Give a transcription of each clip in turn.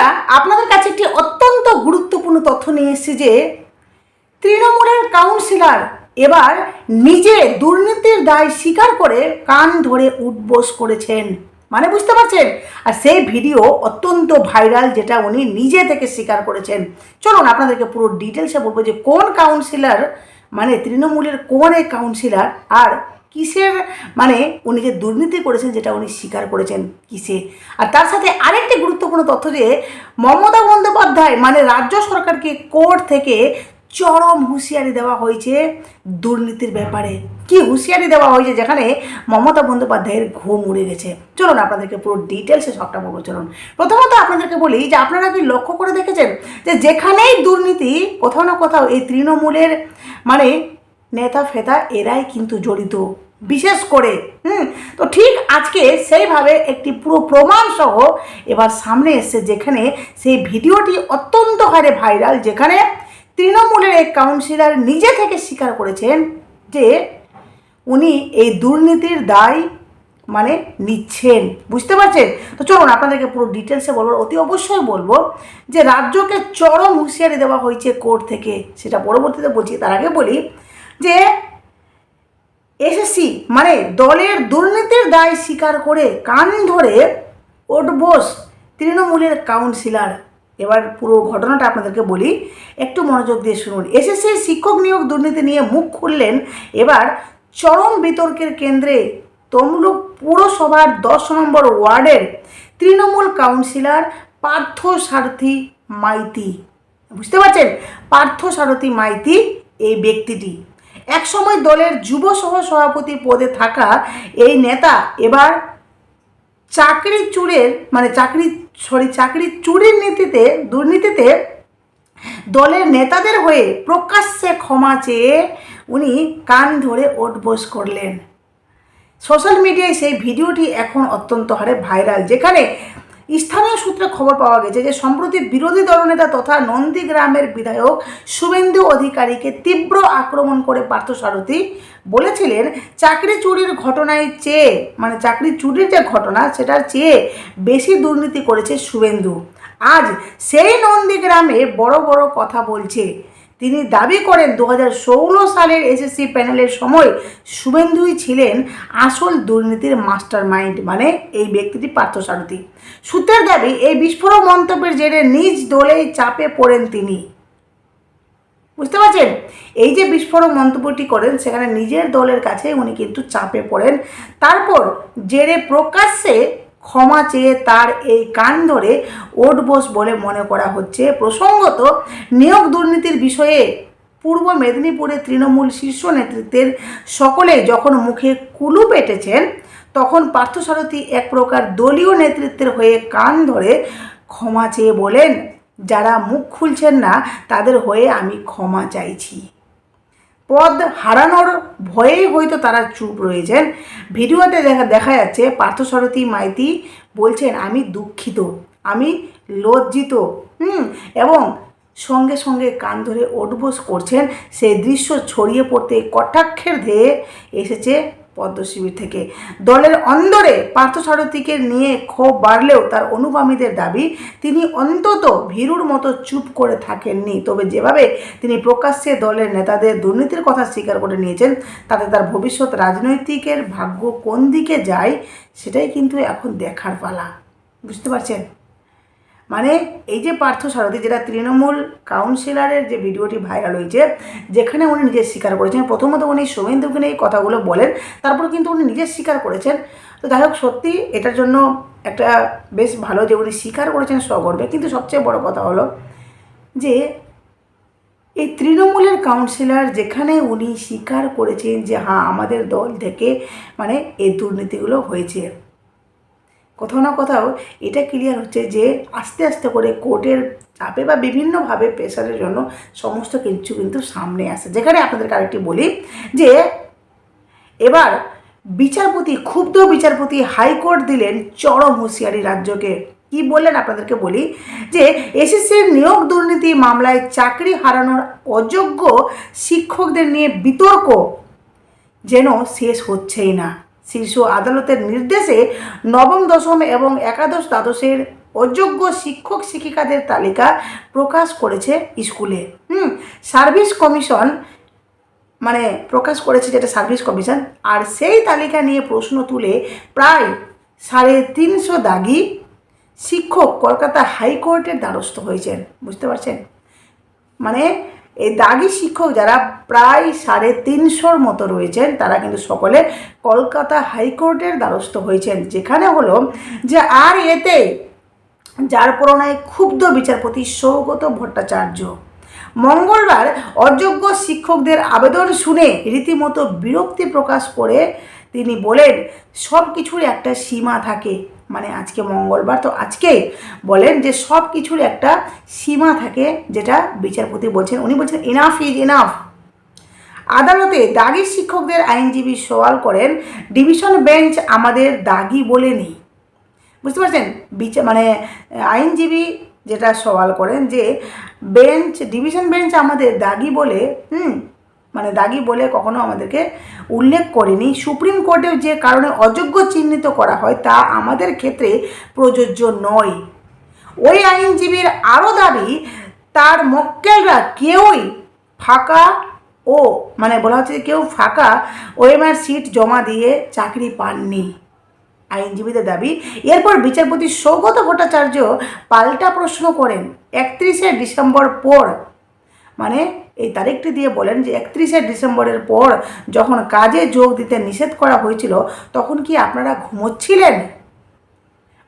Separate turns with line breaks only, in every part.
বন্ধুরা আপনাদের কাছে একটি অত্যন্ত গুরুত্বপূর্ণ তথ্য নিয়ে এসেছি যে তৃণমূলের কাউন্সিলর এবার নিজে দুর্নীতির দায় স্বীকার করে কান ধরে উঠবোস করেছেন। মানে বুঝতে পারছেন? আর সেই ভিডিও অত্যন্ত ভাইরাল যেটা উনি নিজে থেকে স্বীকার করেছেন। চলুন আপনাদেরকে পুরো ডিটেলসে বলব যে কোন কাউন্সিলর মানে তৃণমূলের কোন এই কাউন্সিলর আর কিসের মানে উনি যে দুর্নীতি করেছেন যেটা উনি স্বীকার করেছেন কিসে? আর তার সাথে আরেকটি গুরুত্বপূর্ণ তথ্য যে মমতা বন্দ্যোপাধ্যায় মানে রাজ্য সরকারকে কোর্ট থেকে চরম হুঁশিয়ারি দেওয়া হয়েছে দুর্নীতির ব্যাপারে। কি হুঁশিয়ারি দেওয়া হয়েছে যেখানে মমতা বন্দ্যোপাধ্যায়ের ঘুম উড়ে গেছে? চলুন আপনাদেরকে পুরো ডিটেলসে সবটা বলব, চলুন। প্রথমত আপনাদেরকে বলি যে আপনারা কি লক্ষ্য করে দেখেছেন যে যেখানেই দুর্নীতি কোথাও না কোথাও এই তৃণমূলের মানে নেতা ফেতা এরাই কিন্তু জড়িত, বিশেষ করে, হুম, তো ঠিক আজকে সেইভাবে একটি পুরো প্রমাণ সহ এবার সামনে এসছে যেখানে সেই ভিডিওটি অত্যন্ত হারে ভাইরাল যেখানে তৃণমূলের এক কাউন্সিলর নিজে থেকে স্বীকার করেছেন যে উনি এই দুর্নীতির দায় মানে নিচ্ছেন। বুঝতে পারছেন? তো চলুন আপনাদেরকে পুরো ডিটেলসে বলব, অতি অবশ্যই বলব যে রাজ্যকে চরম হুঁশিয়ারি দেওয়া হয়েছে কোর্ট থেকে, সেটা পরবর্তীতে বলছি তার আগে বলি যে এসএসসি মানে দলের দুর্নীতির দায় স্বীকার করে কান ধরে ওঠবোস তৃণমূলের কাউন্সিলার। এবার পুরো ঘটনাটা আপনাদেরকে বলি, একটু মনোযোগ দিয়ে শুনুন। এসএসসির শিক্ষক নিয়োগ দুর্নীতি নিয়ে মুখ খুললেন এবার চরম বিতর্কের কেন্দ্রে তমলুক পুরসভার দশ নম্বর ওয়ার্ডের তৃণমূল কাউন্সিলর পার্থ সারথী মাইতি। বুঝতে পারছেন? পার্থ সারথী মাইতি এই ব্যক্তিটি। একসময় দলের যুব সহ সভাপতি পদে থাকা এই নেতা এবার চাকরি চুরের মানে চাকরি সরি চাকরি চুরির নীতিতে, দুর্নীতিতে দলের নেতাদের হয়ে প্রকাশ্যে ক্ষমা চেয়ে উনি কান ধরে ওঠবোস করলেন। সোশ্যাল মিডিয়ায় সেই ভিডিওটি এখন অত্যন্ত হারে ভাইরাল, যেখানে স্থানীয় সূত্রে খবর পাওয়া গেছে যে সম্প্রতি বিরোধী দলনেতা তথা নন্দীগ্রামের বিধায়ক শুভেন্দু অধিকারীকে তীব্র আক্রমণ করে পার্থসারথী বলেছিলেন, চাকরি চুরির ঘটনায় চেয়ে মানে চাকরি চুরির যে ঘটনা, সেটার চেয়ে বেশি দুর্নীতি করেছে শুভেন্দু। আজ সেই নন্দীগ্রামে বড় বড় কথা বলছে। তিনি দাবি করেন দু হাজার ষোলো সালের এসএসসি প্যানেলের সময় শুভেন্দুই ছিলেন আসল দুর্নীতির মাস্টার মাইন্ড মানে এই ব্যক্তিটি পার্থসারথী। সূত্রের দাবি, এই বিস্ফোরক মন্তব্যের জেরে নিজ দলেই চাপে পড়েন তিনি। বুঝতে পারছেন? এই যে বিস্ফোরক মন্তব্যটি করেন, সেখানে নিজের দলের কাছে উনি কিন্তু চাপে পড়েন। তারপর জেরে প্রকাশ্যে ক্ষমা চেয়ে তার এই কান ধরে ওঠবোস বলে মনে করা হচ্ছে। প্রসঙ্গত, নিয়োগ দুর্নীতির বিষয়ে পূর্ব মেদিনীপুরে তৃণমূল শীর্ষ নেতৃত্বের সকলে যখন মুখে কুলু পেটেছেন, তখন পার্থসারথী এক প্রকার দলীয় নেতৃত্বের হয়ে কান ধরে ক্ষমা চেয়ে বলেন, যারা মুখ খুলছেন না, তাদের হয়ে আমি ক্ষমা চাইছি। পদ হারানোর ভয়েই হয়তো তারা চুপ রয়েছেন। ভিডিওতে দেখা দেখা যাচ্ছে, পার্থসারথী মাইতি বলছেন, আমি দুঃখিত, আমি লজ্জিত, হুম, এবং সঙ্গে সঙ্গে কান ধরে ওঠবোস করছেন। সেই দৃশ্য ছড়িয়ে পড়তে কটাক্ষের ধেয়ে এসেছে পদ্মশিবির থেকে। দলের অন্দরে পার্থসারথীকে নিয়ে ক্ষোভ বাড়লেও তার অনুগামীদের দাবি, তিনি অন্তত ভীরুর মতো চুপ করে থাকেননি। তবে যেভাবে তিনি প্রকাশ্যে দলের নেতাদের দুর্নীতির কথা স্বীকার করে নিয়েছেন, তাতে তার ভবিষ্যৎ রাজনৈতিকের ভাগ্য কোন দিকে যায়, সেটাই কিন্তু এখন দেখার পালা। বুঝতে পারছেন? মানে এই যে পার্থ সারথী, যেটা তৃণমূল কাউন্সিলরের যে ভিডিওটি ভাইরাল হয়েছে, যেখানে উনি নিজে স্বীকার করেছেন। প্রথমত উনি শুভেন্দুকে নিয়ে এই কথাগুলো বলেন, তারপর কিন্তু উনি নিজে স্বীকার করেছেন। তো যাই হোক, সত্যি এটার জন্য একটা বেশ ভালো যে উনি স্বীকার করেছেন সগর্বে কিন্তু সবচেয়ে বড় কথা হলো যে, এই তৃণমূলের কাউন্সিলর যেখানে উনি স্বীকার করেছেন যে হ্যাঁ আমাদের দল থেকে মানে এই দুর্নীতিগুলো হয়েছে। কোথাও না কোথাও এটা ক্লিয়ার হচ্ছে যে আস্তে আস্তে করে কোর্টের চাপে বা বিভিন্নভাবে প্রেশারের জন্য সমস্ত কিছু কিন্তু সামনে আসে। যেখানে আপনাদেরকে আরেকটি বলি যে এবার বিচারপতি, ক্ষুব্ধ বিচারপতি হাইকোর্ট দিলেন চরম হুঁশিয়ারি রাজ্যকে। কি বললেন আপনাদেরকে বলি যে এসএসসির নিয়োগ দুর্নীতি মামলায় চাকরি হারানোর অযোগ্য শিক্ষকদের নিয়ে বিতর্ক যেন শেষ হচ্ছেই না। শীর্ষ আদালতের নির্দেশে নবম, দশম এবং একাদশ দ্বাদশের অযোগ্য শিক্ষক শিক্ষিকাদের তালিকা প্রকাশ করেছে স্কুলে। হুম, সার্ভিস কমিশন মানে প্রকাশ করেছে যেটা সার্ভিস কমিশন, আর সেই তালিকা নিয়ে প্রশ্ন তুলে প্রায় সাড়ে তিনশো দাগি শিক্ষক কলকাতা হাইকোর্টের দ্বারস্থ হয়েছেন। বুঝতে পারছেন? মানে এই দাগি শিক্ষক যারা প্রায় সাড়ে তিনশোর মতো রয়েছেন, তারা কিন্তু সকলে কলকাতা হাইকোর্টের দ্বারস্থ হয়েছেন। যেখানে হলো যে আর এতে যার প্রেরণায় ক্ষুব্ধ বিচারপতি সৌগত ভট্টাচার্য। মঙ্গলবার অযোগ্য শিক্ষকদের আবেদন শুনে রীতিমতো বিরক্তি প্রকাশ করে তিনি বলেন সব কিছুর একটা সীমা থাকে। মানে আজকে মঙ্গলবার, তো আজকে বলেন যে সব কিছুর একটা সীমা থাকে যেটা বিচারপতি বলছেন। উনি বলছেন এনাফ ইজ এনাফ আদালতে দাগি শিক্ষকদের আইনজীবী সওয়াল করেন ডিভিশন বেঞ্চ আমাদের দাগি বলে নেই। বুঝতে পারছেন? বিচার মানে আইনজীবী যেটা সওয়াল করেন যে বেঞ্চ ডিভিশন বেঞ্চ আমাদের দাগি বলে, হুম মানে দাগি বলে কখনো আমাদেরকে উল্লেখ করেনি। সুপ্রিম কোর্টেও যে কারণে অযোগ্য চিহ্নিত করা হয় তা আমাদের ক্ষেত্রে প্রযোজ্য নয়। ওই আইনজীবীর আরও দাবি, তার মক্কেলরা কেউই ফাঁকা ও মানে বলা হচ্ছে কেউ ফাঁকা ওএমআর সিট জমা দিয়ে চাকরি পাননি। আইনজীবীদের দাবি, এরপর বিচারপতি সৌগত ভট্টাচার্য পাল্টা প্রশ্ন করেন, একত্রিশে ডিসেম্বর পর। মানে এই তারিখটি দিয়ে বলেন যে একত্রিশে ডিসেম্বরের পর যখন কাজে যোগ দিতে নিষেধ করা হয়েছিল, তখন কি আপনারা ঘুমোচ্ছিলেন?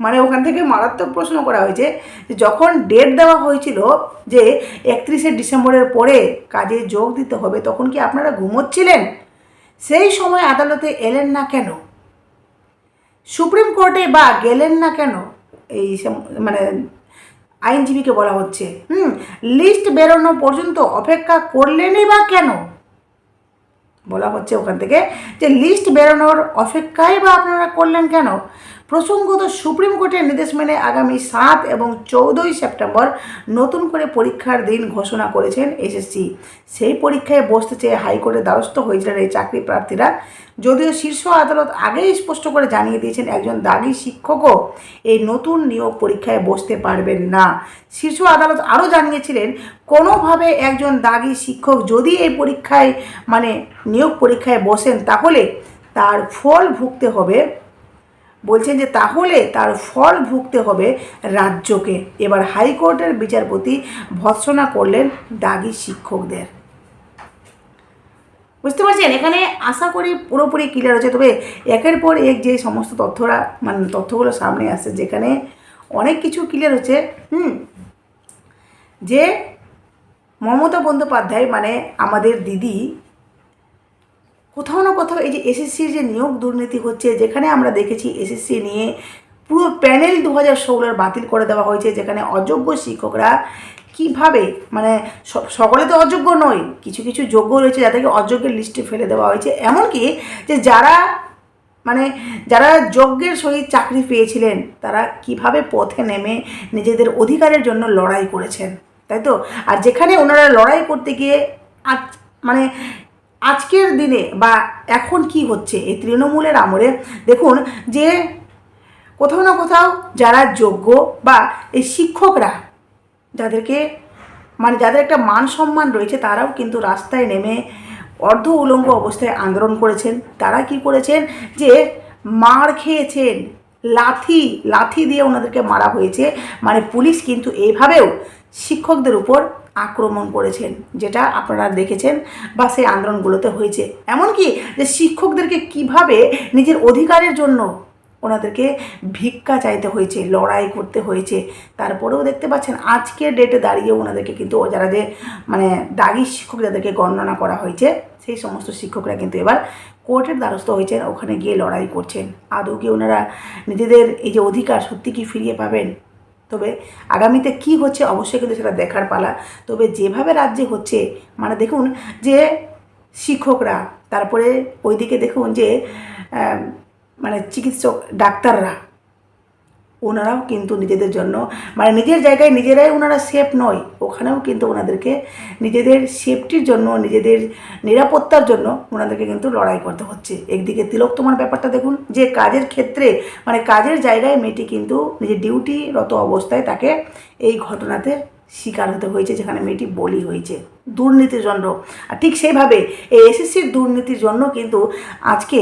মানে ওখান থেকে মারাত্মক প্রশ্ন করা হয়েছে, যখন ডেট দেওয়া হয়েছিল যে একত্রিশে ডিসেম্বরের পরে কাজে যোগ দিতে হবে, তখন কি আপনারা ঘুমোচ্ছিলেন? সেই সময় আদালতে এলেন না কেন? সুপ্রিম কোর্টে বা গেলেন না কেন? এই মানে আইনজীবীকে বলা হচ্ছে। হুম লিস্ট বেরোনো পর্যন্ত অপেক্ষা করলেনই বা কেন? বলা হচ্ছে ওখান থেকে যে লিস্ট বেরোনোর অপেক্ষায় বা আপনারা করলেন কেন? প্রসঙ্গত সুপ্রিম কোর্টের নির্দেশ মেনে আগামী সাত এবং চৌদ্দই সেপ্টেম্বর নতুন করে পরীক্ষার দিন ঘোষণা করেছেন এসএসসি সেই পরীক্ষায় বসতে চেয়ে হাইকোর্টের দ্বারস্থ হয়েছিলেন এই চাকরি প্রার্থীরা। যদিও শীর্ষ আদালত আগেই স্পষ্ট করে জানিয়ে দিয়েছেন একজন দাগি শিক্ষকও এই নতুন নিয়োগ পরীক্ষায় বসতে পারবেন না। শীর্ষ আদালত আরও জানিয়েছিলেন, কোনোভাবে একজন দাগি শিক্ষক যদি এই পরীক্ষায় মানে নিয়োগ পরীক্ষায় বসেন তাহলে তার ফল ভুগতে হবে। বলছেন যে তাহলে তার ফল ভুগতে হবে রাজ্যকে। এবার হাইকোর্টের বিচারপতি ভৎসনা করলেন দাগি শিক্ষকদের। বুঝতে পারছেন? এখানে আশা করি পুরোপুরি ক্লিয়ার হচ্ছে। তবে একের পর এক যে সমস্ত তথ্যরা মানে তথ্যগুলো সামনে আসছে, যেখানে অনেক কিছু ক্লিয়ার হচ্ছে, হুম, যে মমতা বন্দ্যোপাধ্যায় মানে আমাদের দিদি কোথাও না কোথাও এই যে এসএসসির যে নিয়োগ দুর্নীতি হচ্ছে, যেখানে আমরা দেখেছি এসএসসি নিয়ে পুরো প্যানেল দু হাজার ষোলোর বাতিল করে দেওয়া হয়েছে, যেখানে অযোগ্য শিক্ষকরা কীভাবে মানে সকলে তো অযোগ্য নয়, কিছু কিছু যোগ্য রয়েছে যাদেরকে অযোগ্যের লিস্টে ফেলে দেওয়া হয়েছে, এমনকি যে যারা মানে যারা যজ্ঞের সহিত চাকরি পেয়েছিলেন, তারা কীভাবে পথে নেমে নিজেদের অধিকারের জন্য লড়াই করেছেন, তাই তো? আর যেখানে ওনারা লড়াই করতে গিয়ে আজ মানে আজকের দিনে বা এখন কি হচ্ছে এই তৃণমূলের আমলে, দেখুন যে কোথাও না কোথাও যারা যোগ্য বা এই শিক্ষকরা, যাদেরকে মানে যাদের একটা মান সম্মান রয়েছে, তারাও কিন্তু রাস্তায় নেমে অর্ধ উলঙ্গ অবস্থায় আন্দোলন করেছেন। তারা কি করেছেন যে মার খেয়েছেন, লাথি লাথি দিয়ে ওনাদেরকে মারা হয়েছে। মানে পুলিশ কিন্তু এইভাবেও শিক্ষকদের উপর আক্রমণ করেছেন, যেটা আপনারা দেখেছেন বা সেই আন্দোলনগুলোতে হয়েছে। এমনকি যে শিক্ষকদেরকে কীভাবে নিজের অধিকারের জন্য ওনাদেরকে ভিক্ষা চাইতে হয়েছে, লড়াই করতে হয়েছে, তারপরেও দেখতে পাচ্ছেন আজকের ডেটে দাঁড়িয়ে ওনাদেরকে কিন্তু যারা যে মানে দাগি শিক্ষক যাদেরকে গণনা করা হয়েছে, সেই সমস্ত শিক্ষকরা কিন্তু এবার কোর্টের দ্বারস্থ হয়েছেন, ওখানে গিয়ে লড়াই করছেন। আদৌ কি ওনারা নিজেদের এই যে অধিকার সত্যি কি ফিরিয়ে পাবেন? তবে আগামীতে কি হচ্ছে অবশ্যই কিন্তু সেটা দেখার পালা। তবে যেভাবে রাজ্যে হচ্ছে মানে দেখুন যে শিক্ষকরা, তারপরে ওইদিকে দেখুন যে মানে চিকিৎসক, ডাক্তাররা ওনারাও কিন্তু নিজেদের জন্য মানে নিজের জায়গায় নিজেরাই ওনারা সেফ নয়, ওখানেও কিন্তু ওনাদেরকে নিজেদের সেফটির জন্য, নিজেদের নিরাপত্তার জন্য ওনাদেরকে কিন্তু লড়াই করতে হচ্ছে। একদিকে তিলক তোমার ব্যাপারটা দেখুন, যে কাজের ক্ষেত্রে মানে কাজের জায়গায় মেয়েটি কিন্তু নিজের ডিউটিরত অবস্থায় তাকে এই ঘটনাতে শিকার হতে হয়েছে, যেখানে মেয়েটি বলি হয়েছে। দুর্নীতির জন্য। আর ঠিক সেইভাবে এই এসএসসির দুর্নীতির জন্য কিন্তু আজকে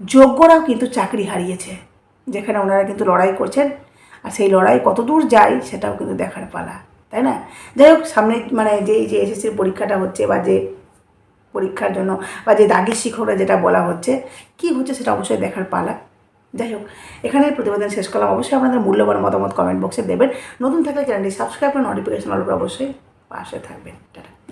যোগ্যরাও কিন্তু চাকরি হারিয়েছে। যেখানে ওনারা কিন্তু লড়াই করছেন। আর সেই লড়াই কত দূর যায় সেটাও কিন্তু দেখার পালা, তাই না? যাই হোক, সামনে মানে যে যে এসএসসির পরীক্ষাটা হচ্ছে বা যে পরীক্ষার জন্য বা যে দাগি শিক্ষকরা যেটা বলা হচ্ছে, কি হচ্ছে সেটা অবশ্যই দেখার পালা। যাই হোক এখানে প্রতিবেদন শেষ করলাম। অবশ্যই আপনাদের মূল্যবান মতামত কমেন্ট বক্সে দেবেন। নতুন থাকলে চ্যানেলটি সাবস্ক্রাইব করে নোটিফিকেশন অল অবশ্যই পাশে থাকবেন। টাটা।